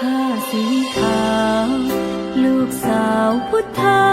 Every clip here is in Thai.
ผ้าสีขาว ลูกสาวพุทธา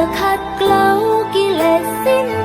อขัดเกลากิเลสสิ้น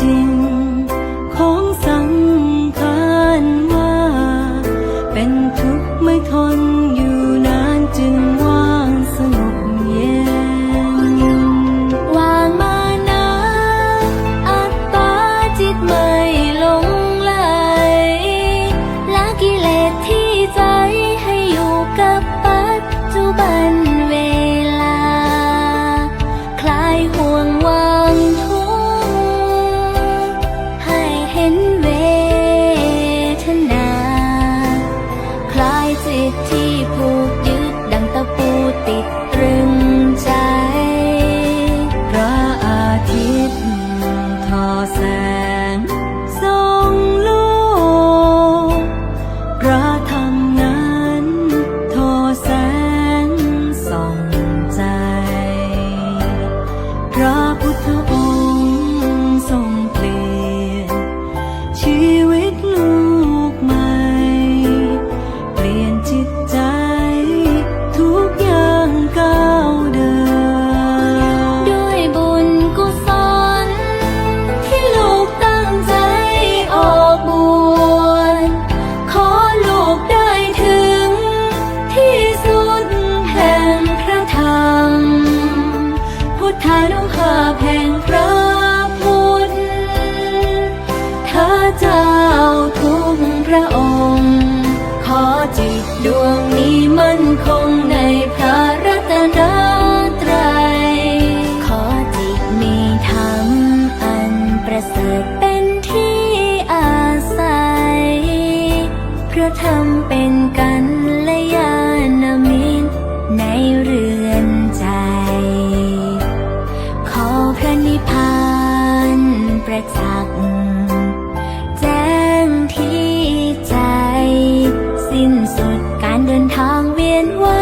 จริง ของสังขารว่า เป็นทุกข์ไม่ทนอยู่นานจึงวางสงบเย็นวางมานะอัตตาจิตไม่หลงไหลละกิเลสที่ใจให้อยู่กับปัจจุบัน พุทธานุภาพแห่งพระ ประจักษ์แจ้งที่ใจ สิ้นสุดการเดินทางเวียนว่า